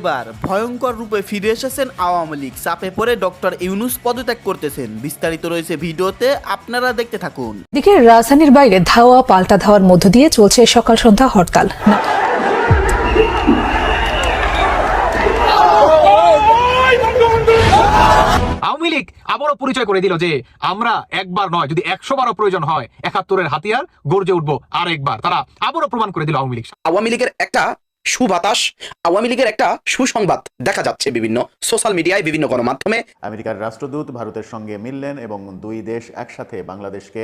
এবার ভয়ঙ্কর রূপে ফিরে এসেছেন আওয়ামী লীগ। চাপে পড়ে ডক্টর ইউনুস পদত্যাগ করতেছেন। বিস্তারিত রয়েছে ভিডিওতে আপনারা দেখতে থাকুন। দিকে রাজধানীর বাইরে ধাওয়া পাল্টা ধাওয়ার মধ্য দিয়ে চলছে সকাল সন্ধ্যা হরতাল। আওয়ামী লীগ আবারও পরিচয় করে দিল যে আমরা একবার নয় যদি একশো বারও প্রয়োজন হয় একাত্তরের হাতিয়ার গর্জে উঠবো আর একবার তারা আবারও প্রমাণ করে দিল আওয়ামী লীগ। আওয়ামী লীগের একটা সুবাতাস আওয়ামী লীগের একটা সুসংবাদ দেখা যাচ্ছে বিভিন্ন সোশ্যাল মিডিয়ায় বিভিন্ন গণমাধ্যমে। আমেরিকার রাষ্ট্রদূত ভারতের সঙ্গে মিললেন এবং দুই দেশ একসাথে বাংলাদেশকে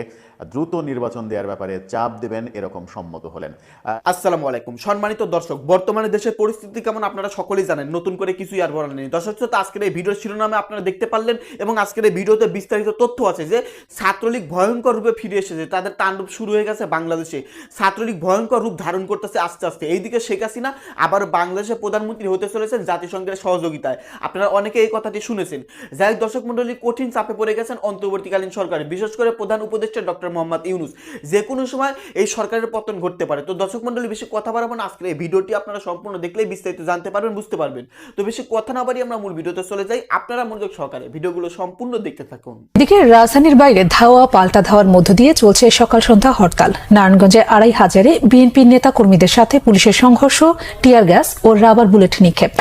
দ্রুত নির্বাচন দেওয়ার ব্যাপারে চাপ দেবেন এরকম সম্মত হলেন। আসসালামু আলাইকুম। সম্মানিত দর্শক বর্তমানে দেশের পরিস্থিতি কেমন আপনারা সকলেই জানেন নতুন করে কিছুই আর বলার নেই। দর্শক শ্রোতা, আজকের এই ভিডিওর শিরোনামে আপনারা দেখতে পারলেন এবং আজকের এই ভিডিওতে বিস্তারিত তথ্য আছে যে ছাত্রলীগ ভয়ঙ্কর রূপে ফিরে এসেছে। তাদের তাণ্ডব শুরু হয়ে গেছে বাংলাদেশে। ছাত্রলীগ ভয়ঙ্কর রূপ ধারণ করতেছে আস্তে আস্তে। এইদিকে শেখ হাসিনা আবার বাংলাদেশের প্রধানমন্ত্রী হতে চলেছেন জাতিসংঘের সহযোগিতায়। আপনারা অনেকে এই কথাটি শুনেছেন। যাই হোক, দর্শক মন্ডলী কঠিন চাপে পড়ে গেছেন অন্তর্বর্তীকালীন সরকারে বিশেষ করে প্রধান উপদেষ্টা ডক্টর মোহাম্মদ ইউনুস। যে কোনো সময় এই সরকারের পতন ঘটতে পারে। তো দর্শক মন্ডলী বেশি কথা বাড়াবো না। আজকের এই ভিডিওটি আপনারা সম্পূর্ণ দেখলেই বিস্তারিত জানতে পারবেন বুঝতে পারবেন। তো বেশি কথা না বাড়িয়ে আমরা মূল ভিডিওতে চলে যাই। আপনারা মনোযোগ সহকারে ভিডিওগুলো সম্পূর্ণ দেখতে থাকুন। দিকে রাজধানীর বাইরে ধাওয়া পাল্টা ধাওয়ার মধ্য দিয়ে চলছে সকাল সন্ধ্যা হরতাল। নারায়ণগঞ্জে আড়াই হাজারে বিএনপির নেতা কর্মীদের সাথে পুলিশের সংঘর্ষ টিয়ার গ্যাস ও রাবার বুলেট নিক্ষেপ।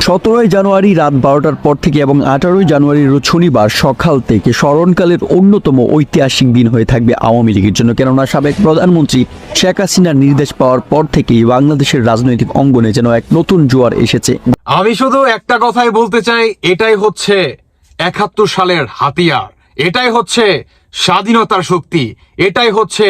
সতেরোই জানুয়ারি রাত বারোটার পর থেকে এবং আঠারোই জানুয়ারির শনিবার সকাল থেকে স্মরণকালের অন্যতম ঐতিহাসিক দিন হয়ে থাকবে আওয়ামী লীগের জন্য। কেননা সাবেক প্রধানমন্ত্রী শেখ হাসিনার নির্দেশ পাওয়ার পর থেকেই বাংলাদেশের রাজনৈতিক অঙ্গনে যেন এক নতুন জোয়ার এসেছে। আমি শুধু একটা কথাই বলতে চাই, এটাই হচ্ছে একাত্তর সালের হাতিয়ার। এটাই হচ্ছে স্বাধীনতার শক্তি। এটাই হচ্ছে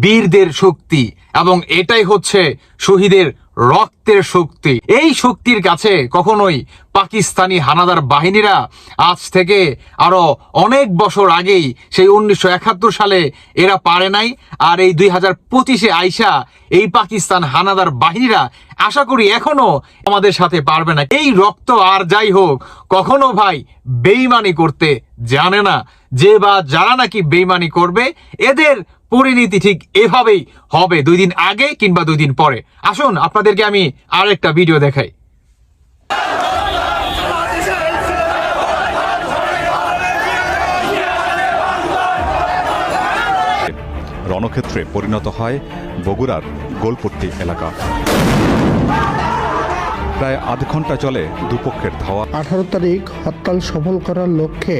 বীরদের শক্তি। এবং এটাই হচ্ছে শহীদের রক্তের শক্তি। এই শক্তির কাছে কখনোই পাকিস্তানি হানাদার বাহিনীরা আজ থেকে আরও অনেক বছর আগেই সেই উনিশশো একাত্তর সালে এরা পারে নাই। আর এই দুই হাজার পঁচিশে আইসা এই পাকিস্তান হানাদার বাহিনীরা আশা করি এখনও আমাদের সাথে পারবে না। এই রক্ত আর যাই হোক, কখনো ভাই বেইমানি করতে জানে না। যে বা যারা নাকি বেইমানি করবে, এদের পরিণতি ঠিক এভাবেই হবে দুই দিন আগে কিংবা দুই দিন পরে। আসুন আপনাদেরকে আমি আর একটা ভিডিও দেখাই। রণক্ষেত্রে পরিণত হয় বগুড়ার গোলপট্টি এলাকা। প্রায় আধ ঘণ্টা চলে দুপক্ষের ধাওয়া। আঠারো তারিখ হরতাল সফল করার লক্ষ্যে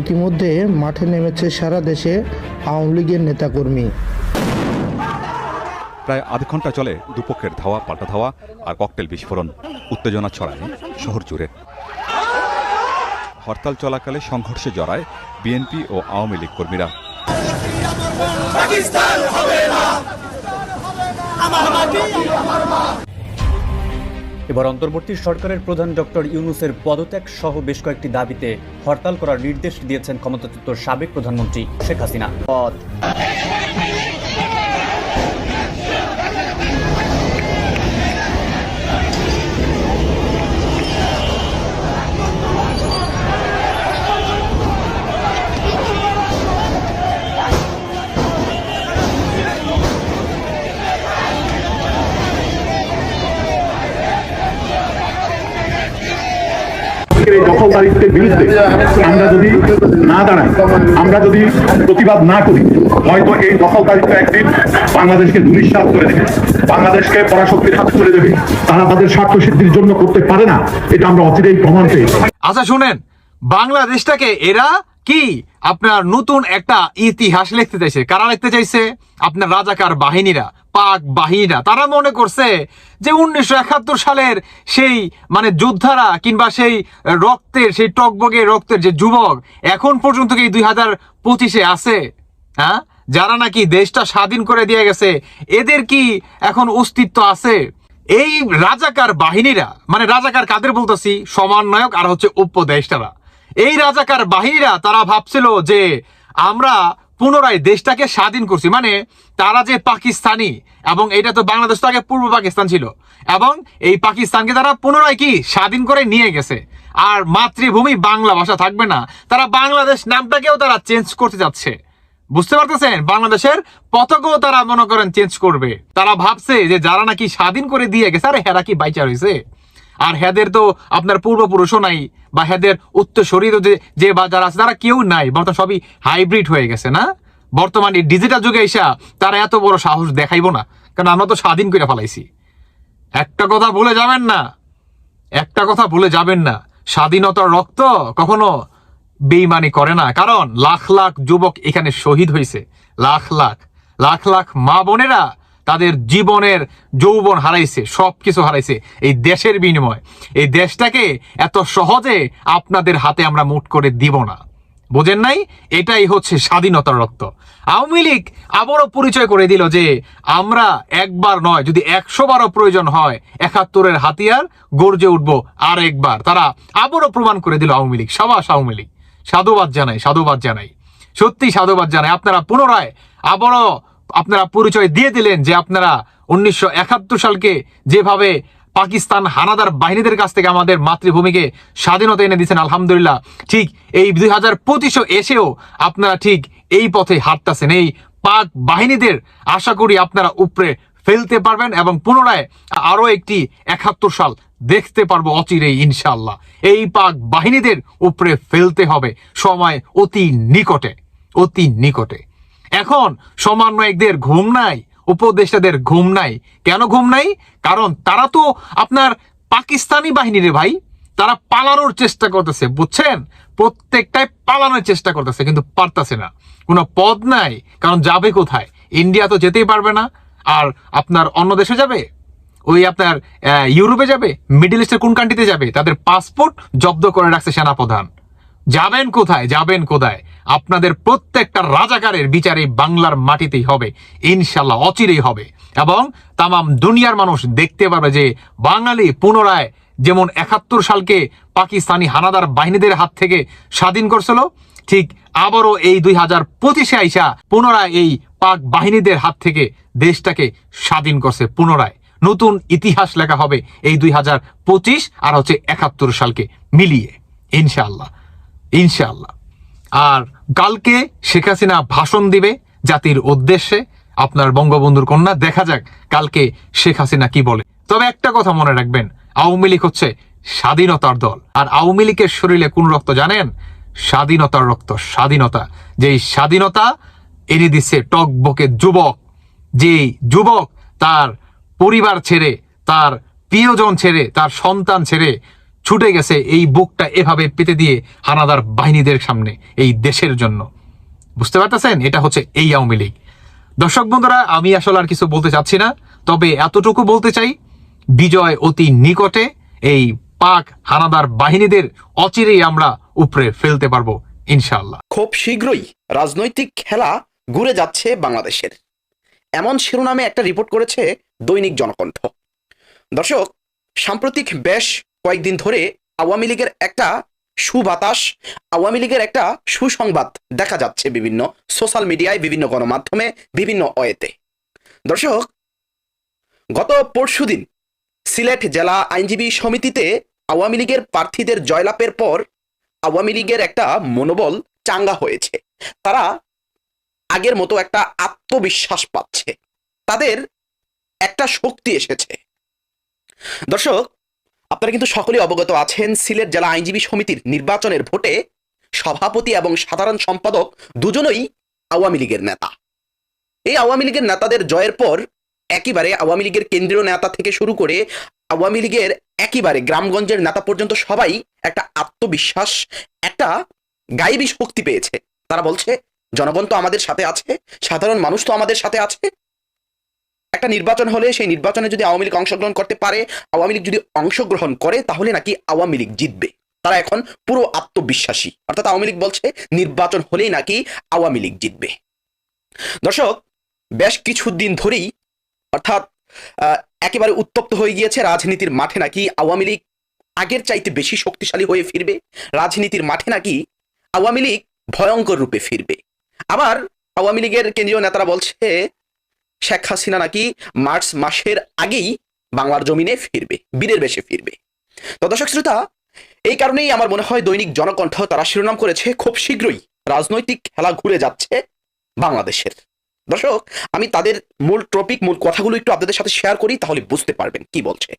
ইতিমধ্যে মাঠে নেমেছে সারা দেশে আওয়ামী লীগের নেতাকর্মী। প্রায় আধ ঘণ্টা চলে দুপক্ষের ধাওয়া পাল্টা ধাওয়া আর ককটেল বিস্ফোরণ। উত্তেজনা ছড়ায় শহর জুড়ে। হরতাল চলাকালে সংঘর্ষে জড়ায় বিএনপি ও আওয়ামী লীগ কর্মীরা। এবার অন্তর্বর্তী সরকারের প্রধান ডক্টর ইউনুসের পদত্যাগ সহ বেশ কয়েকটি দাবিতে হরতাল করার নির্দেশ দিয়েছেন ক্ষমতাচ্যুত সাবেক প্রধানমন্ত্রী শেখ হাসিনা। আজকের এই দখলদারিত্বের বিরুদ্ধে আমরা যদি না দাঁড়াই, আমরা যদি প্রতিবাদ না করি, হয়তো এই দখলদারিত্ব একদিন বাংলাদেশকে দুলিশ্বাস করে দেবে, বাংলাদেশকে পরাশক্তির হাতে চলে দেবে। তারা তাদের স্বার্থ সিদ্ধির জন্য করতে পারে না, এটা আমরা অচিরেই প্রমাণ পেয়েছি। আচ্ছা শুনেন, বাংলাদেশটাকে এরা কি আপনার নতুন একটা ইতিহাস লিখতে চাইছে? কারা লিখতে চাইছে? আপনার রাজাকার বাহিনীরা। পাক বাহিনীরা। তারা মনে করছে যে উনিশশো একাত্তর সালের সেই মানে যোদ্ধারা কিংবা সেই রক্তের, সেই টকবগে রক্তের যে যুবক, এখন পর্যন্ত কি দুই হাজার পঁচিশে আছে? হ্যাঁ? যারা নাকি দেশটা স্বাধীন করে দিয়ে গেছে, এদের কি এখন অস্তিত্ব আছে? এই রাজাকার বাহিনীরা মানে রাজাকার কাদের বলতেছি? সমন্বয়ক আর হচ্ছে উপদেষ্টারা। এই রাজাকার বাহিনীরা, তারা ভাবছিল যে আমরা পুনরায় দেশটাকে স্বাধীন করছি। মানে তারা যে পাকিস্তানি, এবং এটা তো বাংলাদেশ তো আগে পূর্ব পাকিস্তান ছিল। এবং এই পাকিস্তানকে তারা পুনরায় কি স্বাধীন করে নিয়ে গেছে। আর মাতৃভূমি বাংলা ভাষা থাকবে না। তারা বাংলাদেশ নামটাকেও তারা চেঞ্জ করতে যাচ্ছে। বুঝতে পারতেছেন? বাংলাদেশের পতাকাও তারা মনে করেন চেঞ্জ করবে। তারা ভাবছে যে যারা নাকি স্বাধীন করে দিয়ে গেছে, আরে হেরা কি বাইচা রয়েছে আর হেদের তো আপনার পূর্বপুরুষও নাই। বা হেদের উত্তরসূরিও যে যে বা যারা আছে, তারা কেউ নাই বর্তমান সবই হাইব্রিড হয়ে গেছে, না? বর্তমানে ডিজিটাল যুগে এসা তারা এত বড় সাহস দেখাইবো না, কারণ আমরা তো স্বাধীন করে ফেলাইছি। একটা কথা ভুলে যাবেন না, একটা কথা ভুলে যাবেন না, স্বাধীনতার রক্ত কখনো বেইমানি করে না, কারণ লাখ লাখ যুবক এখানে শহীদ হয়েছে লাখ লাখ লাখ লাখ মা বোনেরা তাদের জীবনের যৌবন হারাইছে সব কিছু হারাইছে, এই দেশের বিনিময়। এই দেশটাকে এত সহজে আপনাদের হাতে আমরা মুট করে দিব না। বোঝেন নাই? এটাই হচ্ছে স্বাধীনতার রক্ত। আওয়ামী লীগ আবারও পরিচয় করে দিল যে আমরা একবার নয়, যদি একশো বারও প্রয়োজন হয়, একাত্তরের হাতিয়ার গর্জে উঠব আর একবার তারা আবারও প্রমাণ করে দিল আওয়ামী লীগ, সাবাস আওয়ামী লীগ। সাধুবাদ জানাই সাধুবাদ জানাই। সত্যি সাধুবাদ জানাই। আপনারা পুনরায় আবারও আপনারা পরিচয় দিয়ে দিলেন যে আপনারা উনিশশো একাত্তর সালকে যেভাবে পাকিস্তান হানাদার বাহিনীদের কাছ থেকে আমাদের মাতৃভূমিকে স্বাধীনতা এনে দিয়েছেন, আলহামদুলিল্লাহ। ঠিক এই দুই হাজার পঁচিশও এসেও আপনারা ঠিক এই পথে হাঁটতেছেন। এই পাক বাহিনীদের আশা করি আপনারা উপরে ফেলতে পারবেন এবং পুনরায় আরও একটি একাত্তর সাল দেখতে পারব অচিরেই ইনশাল্লাহ এই পাক বাহিনীদের উপরে ফেলতে হবে। সময় অতি নিকটে অতি নিকটে। এখন সমন্বয়কদের ঘুম নাই, উপদেষ্টাদের ঘুম নাই। কেন ঘুম নাই? কারণ তারা তো আপনার পাকিস্তানি বাহিনী রে ভাই, তারা পালানোর চেষ্টা করতেছে, বুঝছেন? প্রত্যেকটাই পালানোর চেষ্টা করতেছে, কিন্তু পারতেছে না। কোনো পদ নাই, কারণ যাবে কোথায়? ইন্ডিয়া তো যেতেই পারবে না। আর আপনার অন্য দেশে যাবে? ওই আপনার ইউরোপে যাবে? মিডল ইস্টের কোন কান্ট্রিতে যাবে? তাদের পাসপোর্ট জব্দ করে রাখছে সেনাপ্রধান। যাবেন কোথায়? যাবেন কোথায়? আপনাদের প্রত্যেকটা রাজাকারের বিচারে বাংলার মাটিতেই হবে। ইনশাল্লাহ অচিরেই হবে। এবং তামাম দুনিয়ার মানুষ দেখতে পাবে যে বাঙালি পুনরায় যেমন একাত্তর সালকে পাকিস্তানি হানাদার বাহিনীদের হাত থেকে স্বাধীন করছিল, ঠিক আবারও এই দুই হাজার পঁচিশে আইসা পুনরায় এই পাক বাহিনীদের হাত থেকে দেশটাকে স্বাধীন করছে পুনরায়। নতুন ইতিহাস লেখা হবে এই দুই হাজার পঁচিশ আর হচ্ছে একাত্তর সালকে মিলিয়ে। ইনশাআল্লাহ ইনশাআল্লাহ। আর কালকে শেখ হাসিনা ভাষণ দিবে জাতির উদ্দেশ্যে। আপনার বঙ্গবন্ধুর কন্যা, দেখা যাক কালকে শেখ হাসিনা কি বলে। তবে একটা কথা মনে রাখবেন, আওয়ামী লীগ হচ্ছে স্বাধীনতার দল। আর আওয়ামী লীগের শরীরে কোন রক্ত জানেন? স্বাধীনতার রক্ত, স্বাধীনতা। যেই স্বাধীনতা, এনে দিচ্ছে টকবকে যুবক। যেই যুবক তার পরিবার ছেড়ে, তার প্রিয়জন ছেড়ে, তার সন্তান ছেড়ে ছুটে গেছে এই বুকটা এভাবে পেতে দিয়ে হানাদার বাহিনীদের সামনে এই দেশের জন্য। বুঝতে পারতেছেন? এটা হচ্ছে এই আওয়ামী লীগ। দর্শক বন্ধুরা, আমি আসলে আর কিছু বলতে চাচ্ছি না, তবে এতটুকু বলতে চাই, বিজয় অতি নিকটে এই পাক হানাদার বাহিনীদের অচিরেই আমরা উপরে ফেলতে পারব ইনশাল্লাহ খুব শীঘ্রই রাজনৈতিক খেলা ঘুরে যাচ্ছে বাংলাদেশের। এমন শিরোনামে একটা রিপোর্ট করেছে দৈনিক জনকণ্ঠ। দর্শক, সাম্প্রতিক বেশ কয়েকদিন ধরে আওয়ামী লীগের একটা সুবাতাস, আওয়ামী লীগের একটা সুসংবাদ দেখা যাচ্ছে বিভিন্ন সোশ্যাল মিডিয়ায় বিভিন্ন গণমাধ্যমে, বিভিন্ন অয়েতে দর্শক, গত পরশুদিন সিলেট জেলা আইনজীবী সমিতিতে আওয়ামী লীগের প্রার্থীদের জয়লাভের পর আওয়ামী লীগের একটা মনোবল চাঙ্গা হয়েছে। তারা আগের মতো একটা আত্মবিশ্বাস পাচ্ছে। তাদের একটা শক্তি এসেছে। দর্শক আপনারা কিন্তু সকলেই অবগত আছেন, সিলেট জেলা আইনজীবী সমিতির নির্বাচনের ভোটে সভাপতি এবং সাধারণ সম্পাদক দুজনই আওয়ামী লীগের নেতা। এই আওয়ামী লীগের নেতাদের জয়ের পর একেবারে আওয়ামী লীগের কেন্দ্রীয় নেতা থেকে শুরু করে আওয়ামী লীগের একেবারে গ্রামগঞ্জের নেতা পর্যন্ত সবাই একটা আত্মবিশ্বাস, একটা গাইবী শক্তি পেয়েছে। তারা বলছে, জনগণ তো আমাদের সাথে আছে, সাধারণ মানুষ তো আমাদের সাথে আছে একটা নির্বাচন হলে সেই নির্বাচনে যদি আওয়ামী লীগ অংশগ্রহণ করতে পারে, আওয়ামী লীগ যদি অংশগ্রহণ করে, তাহলে নাকি আওয়ামী লীগ জিতবে। তারা এখন পুরো আত্মবিশ্বাসী। অর্থাৎ আওয়ামী লীগ বলছে, নির্বাচন হলেই নাকি আওয়ামী লীগ জিতবে। দর্শক, বেশ কিছুদিন ধরেই, অর্থাৎ একেবারে উত্তপ্ত হয়ে গিয়েছে রাজনীতির মাঠে নাকি আওয়ামী লীগ আগের চাইতে বেশি শক্তিশালী হয়ে ফিরবে। রাজনীতির মাঠে নাকি আওয়ামী লীগ ভয়ঙ্কর রূপে ফিরবে। আবার আওয়ামী লীগের কেন্দ্রীয় নেতারা বলছে শেখ হাসিনা নাকি মার্চ মাসের আগেই বাংলার জমিনে ফিরবে, বীরের বেশে ফিরবে। তো দর্শক শ্রোতা, এই কারণেই আমার মনে হয় দৈনিক জনকণ্ঠ তারা শিরোনাম করেছে খুব শীঘ্রই রাজনৈতিক খেলা ঘুরে যাচ্ছে বাংলাদেশের। দর্শক, আমি তাদের মূল টপিক মূল কথাগুলো একটু আপনাদের সাথে শেয়ার করি, তাহলে বুঝতে পারবেন কি বলছে।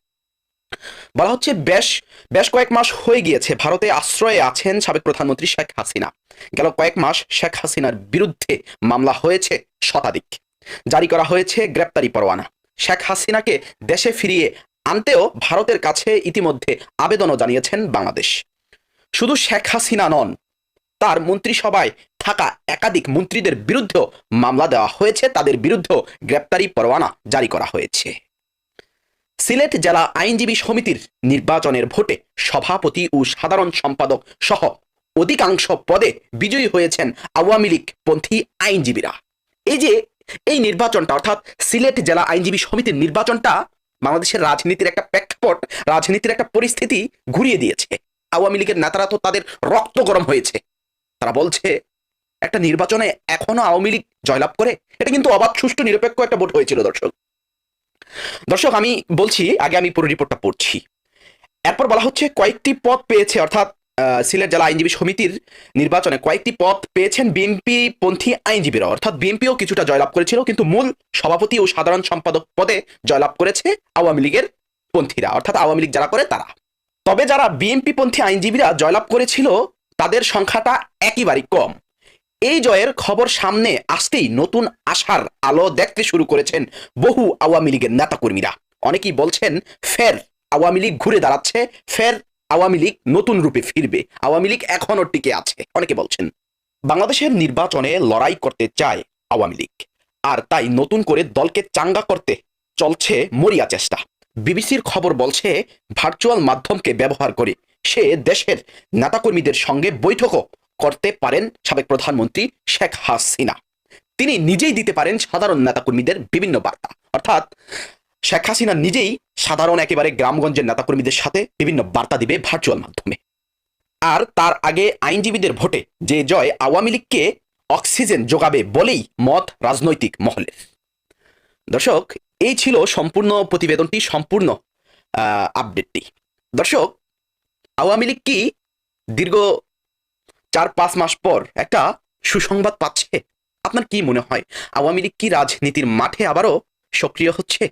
বলা হচ্ছে, বেশ বেশ কয়েক মাস হয়ে গিয়েছে, ভারতে আশ্রয়ে আছেন সাবেক প্রধানমন্ত্রী শেখ হাসিনা। গেল কয়েক মাস শেখ হাসিনার বিরুদ্ধে মামলা হয়েছে শতাধিক। জারি করা হয়েছে গ্রেপ্তারি পরোয়ানা। শেখ হাসিনাকে দেশে ফিরিয়ে আনতেও ভারতের কাছে ইতিমধ্যে আবেদনও জানিয়েছেন বাংলাদেশ। শুধু শেখ হাসিনা নন, তার মন্ত্রিসভায় থাকা একাধিক মন্ত্রীদের বিরুদ্ধেও মামলা দেওয়া হয়েছে, তাদের বিরুদ্ধেও গ্রেপ্তারি পরোয়ানা জারি করা হয়েছে। সিলেট জেলা আইনজীবী সমিতির নির্বাচনের ভোটে সভাপতি ও সাধারণ সম্পাদক সহ অধিকাংশ পদে বিজয়ী হয়েছেন আওয়ামী লীগ পন্থী আইনজীবীরা। এই যে এই নির্বাচনটা অর্থাৎ সিলেট জেলা আইনজীবী সমিতির নির্বাচনটা বাংলাদেশের রাজনীতির একটা প্রেক্ষাপট, রাজনীতির একটা পরিস্থিতি ঘুরিয়ে দিয়েছে। আওয়ামী লীগের নেতারা তো তাদের রক্ত গরম হয়েছে। তারা বলছে, একটা নির্বাচনে এখনও আওয়ামী লীগ জয়লাভ করে? এটা কিন্তু অবাধ, সুষ্ঠু, নিরপেক্ষ একটা ভোট হয়েছিল, দর্শক। দর্শক, আমি বলছি, আগে আমি পুরো রিপোর্টটা পড়ছি। এরপর বলা হচ্ছে, কয়েকটি পদ পেয়েছে, অর্থাৎ সিলেট জেলা আইনজীবী সমিতির নির্বাচনে কয়েকটি পদ পেয়েছেন বিএনপি পন্থী আইনজীবীরা। অর্থাৎ বিএনপিও কিছুটা জয়লাভ করেছিল, কিন্তু মূল সভাপতি ও সাধারণ সম্পাদক পদে জয়লাভ করেছে আওয়ামী লীগের পন্থীরা, অর্থাৎ আওয়ামী লীগ যারা করে তারা। তবে যারা বিএনপি পন্থী আইনজীবীরা জয়লাভ করেছিল, তাদের সংখ্যাটা একেবারেই কম। এই জয়ের খবর সামনে আসতেই নতুন আশার আলো দেখতে শুরু করেছেন বহু আওয়ামী লীগের নেতাকর্মীরা। অনেকেই বলছেন, ফের আওয়ামী লীগ ঘুরে দাঁড়াচ্ছে, ফের আওয়ামী লীগ নতুন রূপে ফিরবে। আওয়ামী লীগ এখনও টিকে আছে, অনেকে বলছেন। বাংলাদেশের নির্বাচনে লড়াই করতে চায় আওয়ামী লীগ। আর তাই নতুন করে দলকে চাঙ্গা করতে চলছে মরিয়া চেষ্টা। বিবিসির খবর বলছে, ভার্চুয়াল মাধ্যমকে ব্যবহার করে সে দেশের নেতাকর্মীদের সঙ্গে বৈঠকও করতে পারেন সাবেক প্রধানমন্ত্রী শেখ হাসিনা। তিনি নিজেই দিতে পারেন সাধারণ নেতাকর্মীদের বিভিন্ন বার্তা। অর্থাৎ শেখ হাসিনা নিজেই সাধারণ একেবারে গ্রামগঞ্জের নেতাকর্মীদের সাথে বিভিন্ন বার্তা দিবে ভার্চুয়াল মাধ্যমে। আর তার আগে আইনজীবীদের ভোটে যে জয় আওয়ামী লীগকে অক্সিজেন যোগাবে বলেই মত রাজনৈতিক মহলের দর্শক, এই ছিল সম্পূর্ণ প্রতিবেদনটি, সম্পূর্ণ আপডেটটি দর্শক, আওয়ামী লীগ কি দীর্ঘ চার পাঁচ মাস পর একটা সুসংবাদ পাচ্ছে? আপনার কি মনে হয়? আওয়ামী লীগ কি রাজনীতির মাঠে আবারও সক্রিয় হচ্ছে?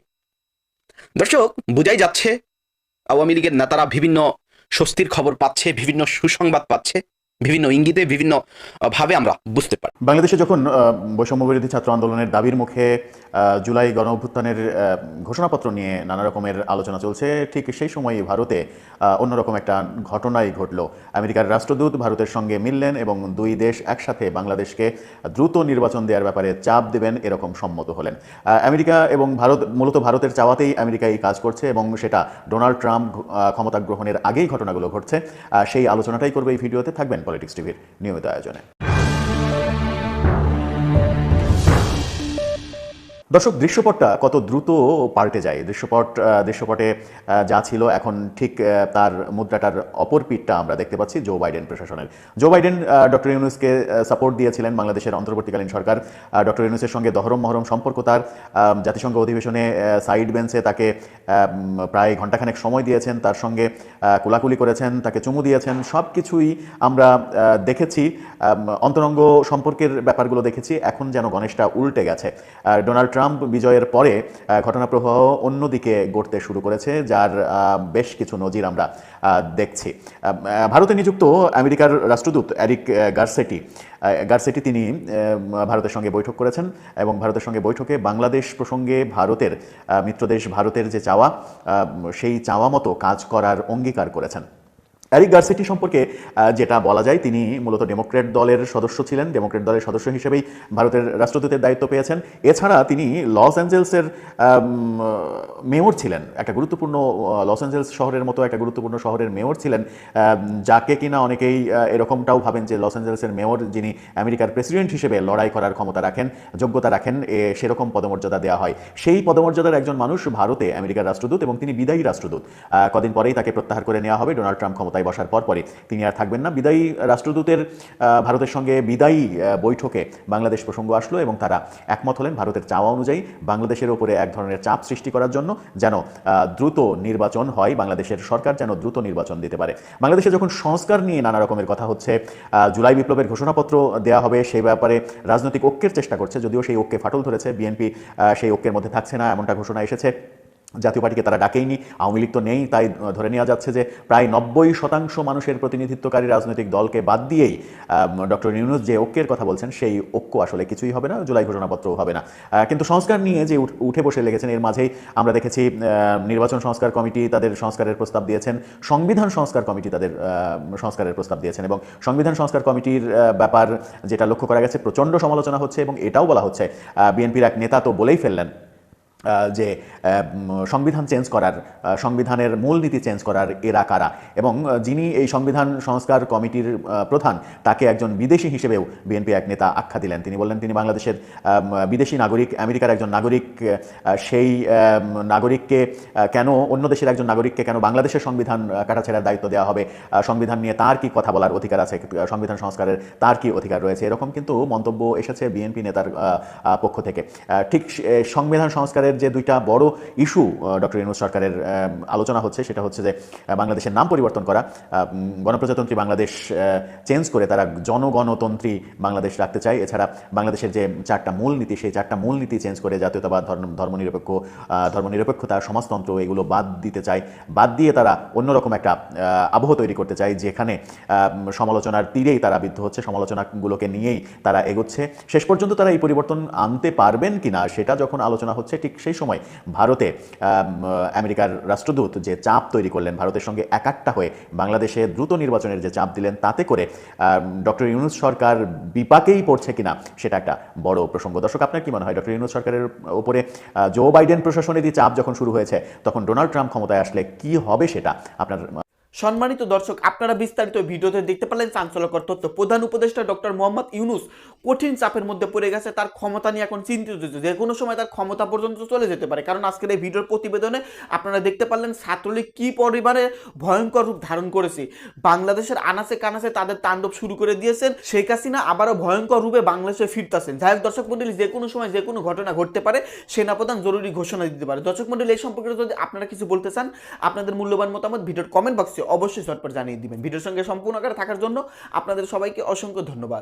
দর্শক বোঝাই যাচ্ছে আওয়ামী লীগের নেতারা বিভিন্ন স্বস্তির খবর পাচ্ছে বিভিন্ন সুসংবাদ পাচ্ছে। বিভিন্ন ইঙ্গিতে, বিভিন্ন ভাবে আমরা বুঝতে পারি। বাংলাদেশে যখন বৈষম্য বিরোধী ছাত্র আন্দোলনের দাবির মুখে জুলাই গণ অভ্যুত্থানের ঘোষণাপত্র নিয়ে নানা রকমের আলোচনা চলছে, ঠিক সেই সময় ভারতে অন্যরকম একটা ঘটনাই ঘটলো। আমেরিকার রাষ্ট্রদূত ভারতের সঙ্গে মিললেন এবং দুই দেশ একসাথে বাংলাদেশকে দ্রুত নির্বাচন দেওয়ার ব্যাপারে চাপ দেবেন এরকম সম্মত হলেন। আমেরিকা এবং ভারত, মূলত ভারতের চাওয়াতেই আমেরিকা এই কাজ করছে এবং সেটা ডোনাল্ড ট্রাম্প ক্ষমতা গ্রহণের আগেই ঘটনাগুলো ঘটছে। সেই আলোচনাটাই করবে এই ভিডিওতে, থাকবেন পলিটিক্স টিভির নিয়মিত আয়োজনে। দর্শক, দৃশ্যপটটা কত দ্রুত পাল্টে যায়। দৃশ্যপট দৃশ্যপটে যা ছিল এখন ঠিক তার মুদ্রাটার অপর পিঠটা আমরা দেখতে পাচ্ছি জো বাইডেন প্রশাসনের। জো বাইডেন ডক্টর ইউনুসকে সাপোর্ট দিয়েছিলেন বাংলাদেশের অন্তর্বর্তীকালীন সরকার। ডক্টর ইউনুসের সঙ্গে দহরম মহরম সম্পর্ক তার। জাতিসংঘ অধিবেশনে সাইড বেঞ্চে তাকে প্রায় ঘন্টাখানেক সময় দিয়েছেন। তার সঙ্গে কোলাকুলি করেছেন, তাকে চুমু দিয়েছেন। সব কিছুই আমরা দেখেছি। অন্তরঙ্গ সম্পর্কের ব্যাপারগুলো দেখেছি। এখন যেন গণেশটা উল্টে গেছে। ডোনাল্ড ট্রাম্প বিজয়ের পরে আহ, ঘটনা প্রবাহ অন্যদিকে গড়তে শুরু করেছে যার বেশ কিছু নজির আমরা দেখছি। ভারতে নিযুক্ত আমেরিকার রাষ্ট্রদূত অ্যারিক গার্সেটি গার্সেটি তিনি ভারতের সঙ্গে বৈঠক করেছেন এবং ভারতের সঙ্গে বৈঠকে বাংলাদেশ প্রসঙ্গে ভারতের মিত্রদেশ ভারতের যে চাওয়া সেই চাওয়া মতো কাজ করার অঙ্গীকার করেছেন। এরিক গার্সেটি সম্পর্কে যেটা বলা যায়, তিনি মূলত ডেমোক্রেট দলের সদস্য ছিলেন, ডেমোক্রেট দলের সদস্য হিসেবেই ভারতের রাষ্ট্রদূতের দায়িত্ব পেয়েছেন। এছাড়া তিনি লস অ্যাঞ্জেলসের মেয়র ছিলেন, একটা গুরুত্বপূর্ণ লস অ্যাঞ্জেলস শহরের মতো একটা গুরুত্বপূর্ণ শহরের মেয়র ছিলেন যাকে কিনা অনেকেই এরকমটাও ভাবেন যে লস অ্যাঞ্জেলসের মেয়র যিনি আমেরিকার প্রেসিডেন্ট হিসেবে লড়াই করার ক্ষমতা রাখেন, যোগ্যতা রাখেন, এ সেরকম পদমর্যাদা দেওয়া হয়। সেই পদমর্যাদার একজন মানুষ ভারতে আমেরিকার রাষ্ট্রদূত এবং তিনি বিদায়ী রাষ্ট্রদূত। কদিন পরেই তাকে প্রত্যাহার করে নেওয়া হবে, ডোনাল্ড ট্রাম্প ক্ষমতায় ক্ষমতায় বসার পরপরই তিনি আর থাকবেন না। বিদায়ী রাষ্ট্রদূতের ভারতের সঙ্গে বিদায়ী বৈঠকে বাংলাদেশ প্রসঙ্গ আসলো এবং তারা একমত হলেন ভারতের চাওয়া অনুযায়ী বাংলাদেশের ওপরে এক ধরনের চাপ সৃষ্টি করার জন্য যেন দ্রুত নির্বাচন হয়, বাংলাদেশের সরকার যেন দ্রুত নির্বাচন দিতে পারে। বাংলাদেশে যখন সংস্কার নিয়ে নানা রকমের কথা হচ্ছে জুলাই বিপ্লবের ঘোষণাপত্র দেওয়া হবে, সেই ব্যাপারে রাজনৈতিক ঐক্যের চেষ্টা করছে, যদিও সেই ঐক্যে ফাটল ধরেছে। বিএনপি সেই ঐক্যের মধ্যে থাকছে না, এমনটা ঘোষণা এসেছে। জাতীয় পার্টিকে তারা ডাকেইনি, আওয়ামী লীগ তো নেই, তাই ধরে নেওয়া যাচ্ছে যে প্রায় নব্বই শতাংশ মানুষের প্রতিনিধিত্বকারী রাজনৈতিক দলকে বাদ দিয়েই ডক্টর ইউনুস যে ঐক্যের কথা বলছেন, সেই ঐক্য আসলে কিছুই হবে না, জুলাই ঘোষণাপত্রও হবে না। কিন্তু সংস্কার নিয়ে যে উঠে বসে লেগেছেন, এর মাঝেই আমরা দেখেছি নির্বাচন সংস্কার কমিটি তাদের সংস্কারের প্রস্তাব দিয়েছেন, সংবিধান সংস্কার কমিটি তাদের সংস্কারের প্রস্তাব দিয়েছেন এবং সংবিধান সংস্কার কমিটির ব্যাপার যেটা লক্ষ্য করা গেছে, প্রচণ্ড সমালোচনা হচ্ছে এবং এটাও বলা হচ্ছে বিএনপির এক নেতা তো বলেই ফেললেন যে সংবিধান চেঞ্জ করার সংবিধানের মূলনীতি চেঞ্জ করার এরা কারা? এবং যিনি এই সংবিধান সংস্কার কমিটির প্রধান, তাকে একজন বিদেশি হিসেবেও বিএনপি এক নেতা আখ্যা দিলেন। তিনি বললেন, তিনি বাংলাদেশের বিদেশি নাগরিক, আমেরিকার একজন নাগরিক সেই নাগরিককে কেন অন্য দেশের একজন নাগরিককে কেন বাংলাদেশের সংবিধান কাটাছেড়ার দায়িত্ব দেওয়া হবে? সংবিধান নিয়ে তার কি কথা বলার অধিকার আছে? সংবিধান সংস্কারের তার কি অধিকার রয়েছে? এরকম কিন্তু মন্তব্য এসেছে বিএনপি নেতার পক্ষ থেকে। ঠিক সংবিধান সংস্কারের যে দুইটা বড় ইস্যু ডক্টর ইউনুস সরকারের আলোচনা হচ্ছে, সেটা হচ্ছে যে বাংলাদেশের নাম পরিবর্তন করা গণপ্রজাতন্ত্রী বাংলাদেশ চেঞ্জ করে তারা জনগণতন্ত্রী বাংলাদেশ রাখতে চায়। এছাড়া বাংলাদেশের যে চারটা মূলনীতি, সেই চারটা মূলনীতি চেঞ্জ করে জাতীয়তাবাদ, ধর্ম, ধর্মনিরপেক্ষ ধর্মনিরপেক্ষতা, সমাজতন্ত্র, এগুলো বাদ দিতে চায়। বাদ দিয়ে তারা অন্যরকম একটা আবহ তৈরি করতে চায়, যেখানে সমালোচনার তীরেই তারা বিদ্ধ হচ্ছে, সমালোচনাগুলোকে নিয়েই তারা এগোচ্ছে। শেষ পর্যন্ত তারা এই পরিবর্তন আনতে পারবেন কিনা, সেটা যখন আলোচনা হচ্ছে, ঠিক সেই সময় ভারতে আমেরিকার রাষ্ট্রদূত যে চাপ তৈরি করলেন, ভারতের সঙ্গে একাট্টা হয়ে বাংলাদেশে দ্রুত নির্বাচনের যে চাপ দিলেন, তাতে করে ডক্টর ইউনুস সরকার বিপাকেই পড়ছে কিনা, সেটা একটা বড় প্রসঙ্গ। দর্শক, আপনার কি মনে হয়, ডক্টর ইউনুস সরকারের ওপরে জো বাইডেন প্রশাসনেরই চাপ যখন শুরু হয়েছে, তখন ডোনাল্ড ট্রাম্প ক্ষমতায় আসলে কি হবে সেটা আপনার সম্মানিত দর্শক, আপনারা বিস্তারিত ভিডিওতে দেখতে পারলেন চাঞ্চল্যকর তথ্য। প্রধান উপদেষ্টা ডক্টর মোহাম্মদ ইউনুস কঠিন চাপের মধ্যে পড়ে গেছে, তার ক্ষমতা নিয়ে এখন চিন্তিত। যে কোনো সময় তার ক্ষমতা পর্যন্ত চলে যেতে পারে। কারণ আজকের এই ভিডিওর প্রতিবেদনে আপনারা দেখতে পারলেন ছাত্রলীগ কি পরিবারে ভয়ঙ্কর রূপ ধারণ করেছে। বাংলাদেশের আনাচে কানাচে তাদের তাণ্ডব শুরু করে দিয়েছেন। শেখ হাসিনা আবারও ভয়ঙ্কর রূপে বাংলাদেশে ফিরতেছেন। যাই হোক, দর্শক মন্ডলী যে কোনো সময় যে কোনো ঘটনা ঘটতে পারে, সেনাপ্রধান জরুরি ঘোষণা দিতে পারে। দর্শক মন্ডলী এই সম্পর্কে যদি আপনারা কিছু বলতে চান, আপনাদের মূল্যবান মতামত ভিডিওর কমেন্ট বক্সে অবশ্যই ঝটপট জানিয়ে দিবেন। ভিডিওর সঙ্গে সম্পূর্ণ আকারে থাকার জন্য আপনাদের সবাইকে অসংখ্য ধন্যবাদ।